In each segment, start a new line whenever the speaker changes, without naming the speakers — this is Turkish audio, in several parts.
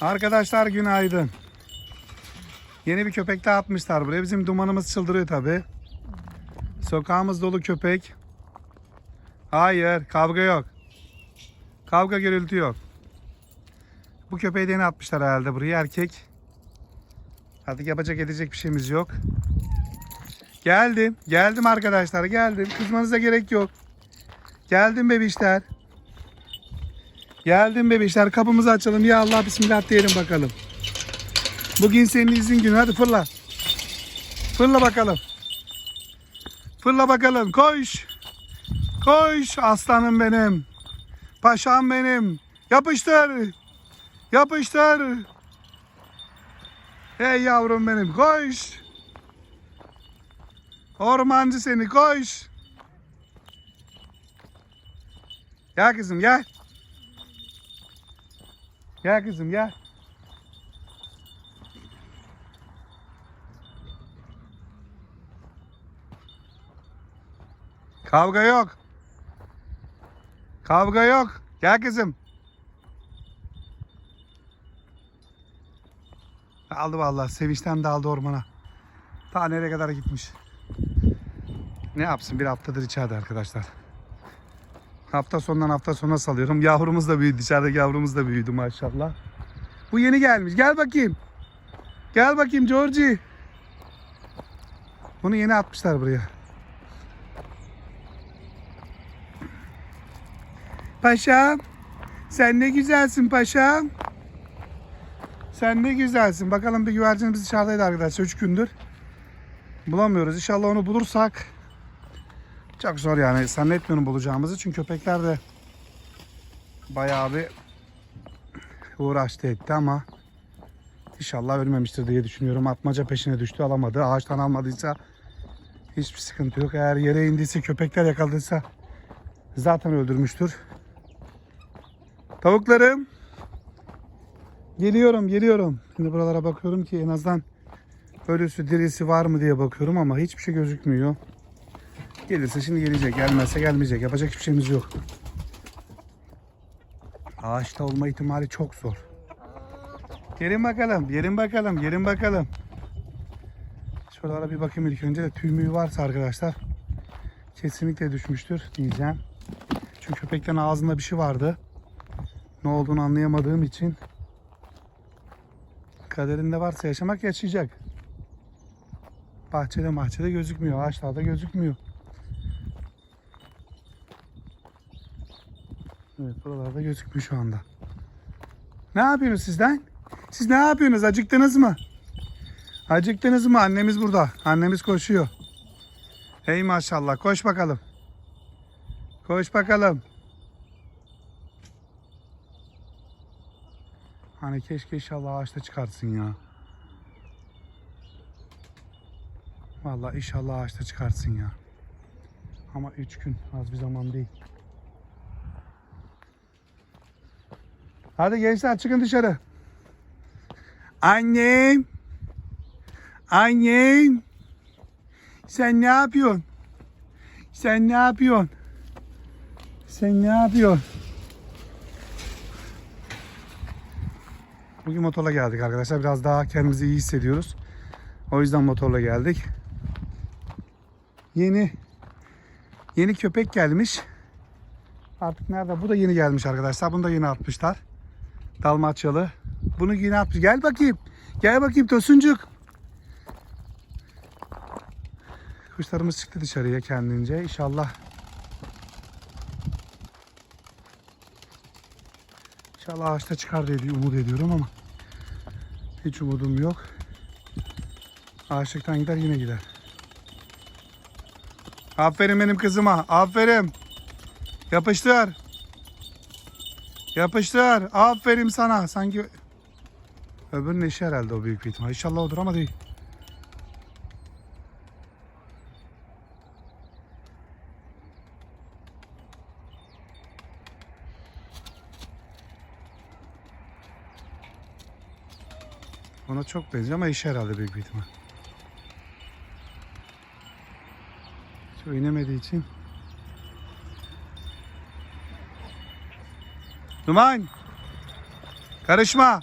Arkadaşlar günaydın. Yeni bir köpek daha atmışlar buraya. Bizim dumanımız çıldırıyor tabi. Sokağımız dolu köpek. Hayır kavga yok. Kavga gürültü yok. Bu köpeği de yeni atmışlar herhalde buraya erkek. Artık yapacak edecek bir şeyimiz yok. Geldim. Geldim arkadaşlar geldim. Kızmanıza gerek yok. Geldim bebişler. Geldim bebişler. Kapımızı açalım. Ya Allah bismillah diyelim bakalım. Bugün senin izin günü. Hadi fırla. Fırla bakalım. Fırla bakalım. Koş. Koş aslanım benim. Paşam benim. Yapıştır. Yapıştır. Hey yavrum benim koş. Ormancı seni koş. Gel kızım gel. Gel kızım gel. Kavga yok. Kavga yok. Gel kızım. Aldı vallahi. Sevinçten de aldı ormana. Ta nereye kadar gitmiş. Ne yapsın bir haftadır içeride arkadaşlar. Hafta sonundan hafta sonuna salıyorum. Yavrumuz da büyüdü. İçerideki yavrumuz da büyüdü maşallah. Bu yeni gelmiş. Gel bakayım. Gel bakayım Georgie. Bunu yeni atmışlar buraya. Paşam. Sen ne güzelsin paşam. Sen ne güzelsin. Bakalım bir güvercinimiz dışarıdaydı arkadaşlar 3 gündür. Bulamıyoruz. İnşallah onu bulursak çok zor yani. Zannetmiyorum bulacağımızı. Çünkü köpekler de bayağı bir uğraştı etti ama inşallah ölmemiştir diye düşünüyorum. Atmaca peşine düştü alamadı. Ağaçtan almadıysa hiçbir sıkıntı yok. Eğer yere indiyse köpekler yakaladıysa zaten öldürmüştür. Tavuklarım. Geliyorum geliyorum. Şimdi buralara bakıyorum ki en azından ölüsü dirisi var mı diye bakıyorum ama hiçbir şey gözükmüyor. Gelirse şimdi gelecek. Gelmezse gelmeyecek. Yapacak hiçbir şeyimiz yok. Ağaçta olma ihtimali çok zor. Gelin bakalım. Gelin bakalım. Gelin bakalım. Şuralara bir bakayım ilk önce de tüy varsa arkadaşlar. Kesinlikle düşmüştür diyeceğim. Çünkü köpeklerin ağzında bir şey vardı. Ne olduğunu anlayamadığım için kaderinde varsa yaşamak yaşayacak. Bahçede bahçede gözükmüyor. Ağaçlarda gözükmüyor. Evet buralarda gözükmüyor şu anda. Ne yapıyorsunuz sizden? Siz ne yapıyorsunuz? Acıktınız mı? Acıktınız mı? Annemiz burada. Annemiz koşuyor. Hey maşallah. Koş bakalım. Koş bakalım. Hani keşke inşallah ağaçta çıkarsın ya. Vallahi inşallah ağaçta çıkarsın ya. Ama üç gün az bir zaman değil. Hadi gençler çıkın dışarı. Annem. Annem. Sen ne yapıyorsun? Sen ne yapıyorsun? Sen ne yapıyorsun? Bugün motorla geldik arkadaşlar. Biraz daha kendimizi iyi hissediyoruz. O yüzden motorla geldik. Yeni yeni köpek gelmiş. Artık nerede? Bu da yeni gelmiş arkadaşlar. Bunu da yeni atmışlar. Dalmaçyalı. Bunu yine atmış. Gel bakayım. Gel bakayım Tosuncuk. Kuşlarımız çıktı dışarıya kendince. İnşallah. İnşallah ağaçta çıkar diye umut ediyorum ama hiç umudum yok. Ağaçlıktan gider yine gider. Aferin benim kızıma. Aferin. Yapıştır. Yapıştır. Aferin sana. Sanki öbürünün eşi herhalde o büyük bir ihtimal. İnşallah odur ama değil. Ona çok benziyor ama eşi herhalde büyük bir ihtimal. Çok inemediği için. Duman. Karışma.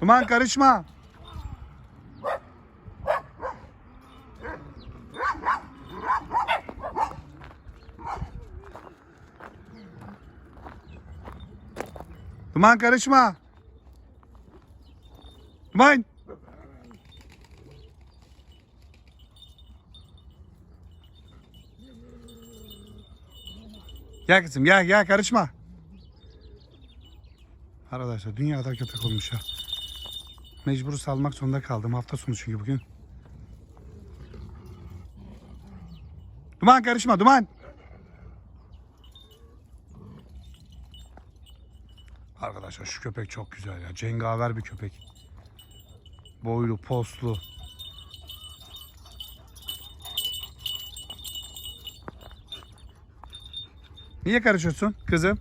Duman karışma. Duman karışma. Duman. Gel kızım gel gel karışma. Arkadaşlar dünyada köpek olmuş ya. Mecbur salmak zorunda kaldım. Hafta sonu çünkü bugün. Duman karışma duman. Arkadaşlar şu köpek çok güzel ya. Cengaver bir köpek. Boylu, poslu. Niye karışıyorsun kızım?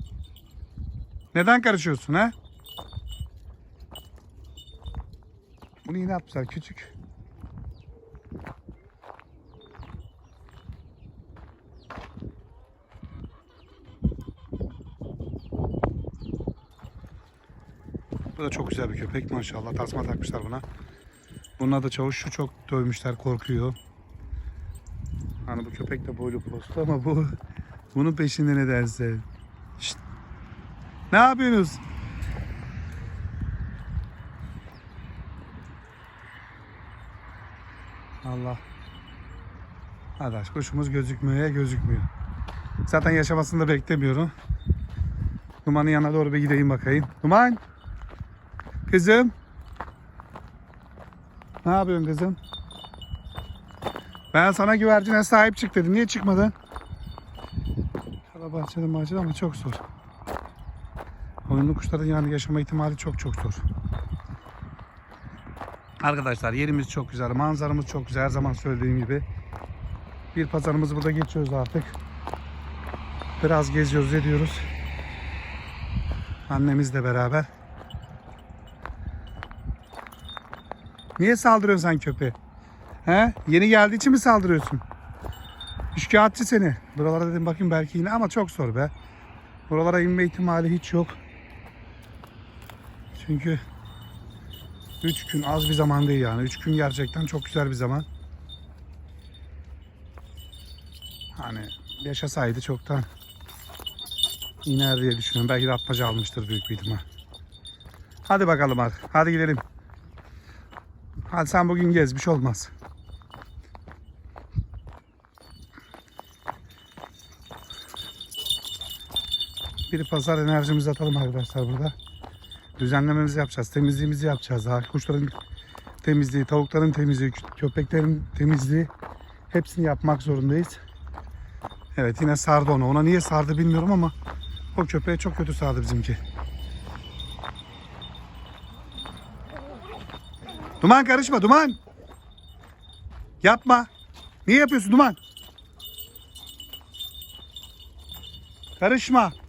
Neden karışıyorsun ha? Bunu yine atmışlar küçük. Bu da çok güzel bir köpek maşallah. Tasma takmışlar buna. Bunun adı çavuş. Şu çok dövmüşler korkuyor. Hani bu köpek de boylu postu ama bu bunun peşinde nedense. Şşt. Ne yapıyorsunuz? Allah. Arkadaş kuşumuz gözükmüyor ya gözükmüyor. Zaten yaşamasını da beklemiyorum. Dumanın yanına doğru bir gideyim bakayım. Duman. Kızım. Ne yapıyorsun kızım? Ben sana güvercine sahip çık dedim. Niye çıkmadın? Şöyle bahçede bahçede ama çok zor. Oyunlu kuşların yani yaşama ihtimali çok çok zor. Arkadaşlar yerimiz çok güzel. Manzaramız çok güzel. Her zaman söylediğim gibi. Bir pazarımızı burada geçiyoruz artık. Biraz geziyoruz ediyoruz. Annemizle beraber. Niye saldırıyorsun sen köpeğe? He? Yeni geldiği için mi saldırıyorsun? Şikayetçi seni. Buralara dedim bakayım belki yine ama çok zor be. Buralara inme ihtimali hiç yok. Çünkü 3 gün az bir zaman değil yani. 3 gün gerçekten çok güzel bir zaman. Hani yaşasaydı çoktan iner diye düşünüyorum. Belki de atmaca almıştır büyük bir ihtimal. Hadi bakalım hadi. Hadi gidelim. Hadi sen bugün gez bir şey olmaz. Bir pazar enerjimizi atalım arkadaşlar burada. Düzenlememizi yapacağız. Temizliğimizi yapacağız. Daha kuşların temizliği, tavukların temizliği, kö- köpeklerin temizliği hepsini yapmak zorundayız. Evet yine sardı onu. Ona niye sardı bilmiyorum ama o köpeğe çok kötü sardı bizimki. Duman karışma Duman. Yapma. Niye yapıyorsun Duman? Karışma.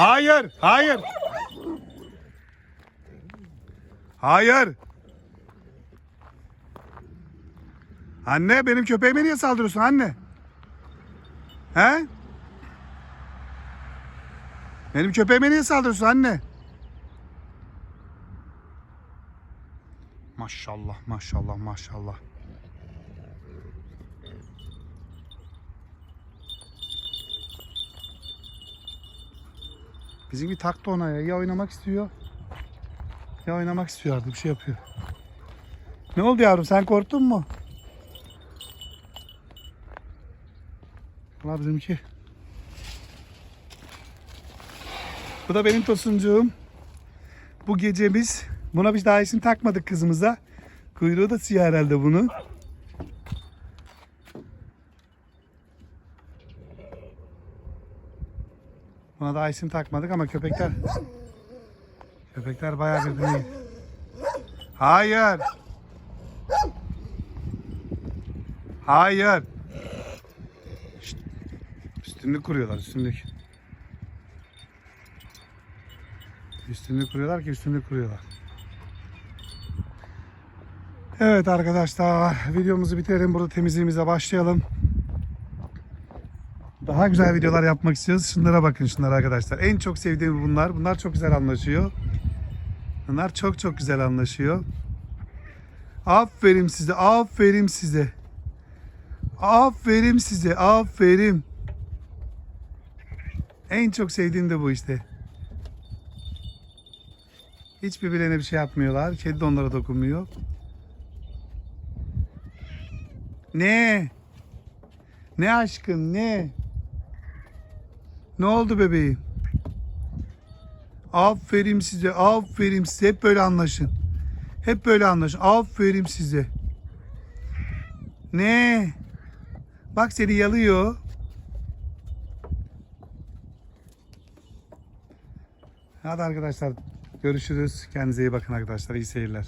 Hayır, hayır. Hayır. Anne benim köpeğime niye saldırıyorsun anne? He? Benim köpeğime niye saldırıyorsun anne? Maşallah, maşallah, maşallah. Bizim bir taktı ona ya. Ya oynamak istiyor. Ya oynamak istiyor artık bir şey yapıyor. Ne oldu yavrum sen korktun mu? Valla bizimki. Bu da benim tosuncuğum. Bu gece biz buna biz daha isim takmadık kızımıza. Kuyruğu da siyah herhalde bunun. Buna daha isim takmadık ama köpekler köpekler bayağı birbirini Hayır. Hayır. Şşt. Üstünlük kuruyorlar üstünlük. Üstünlük kuruyorlar ki üstünlük kuruyorlar. Evet arkadaşlar videomuzu bitirelim. Burada temizliğimize başlayalım. Daha güzel videolar yapmak istiyoruz. Şunlara bakın şunlara arkadaşlar. En çok sevdiğim bunlar. Bunlar çok güzel anlaşıyor. Bunlar çok çok güzel anlaşıyor. Aferin size. Aferin size. Aferin size. Aferin. En çok sevdiğim de bu işte. Hiç birbirlerine bir şey yapmıyorlar. Kedi de onlara dokunmuyor. Ne? Ne aşkım ne? Ne oldu bebeğim? Aferin size, aferin size. Hep böyle anlaşın. Hep böyle anlaşın. Aferin size. Ne? Bak seni yalıyor. Hadi arkadaşlar görüşürüz. Kendinize iyi bakın arkadaşlar. İyi seyirler.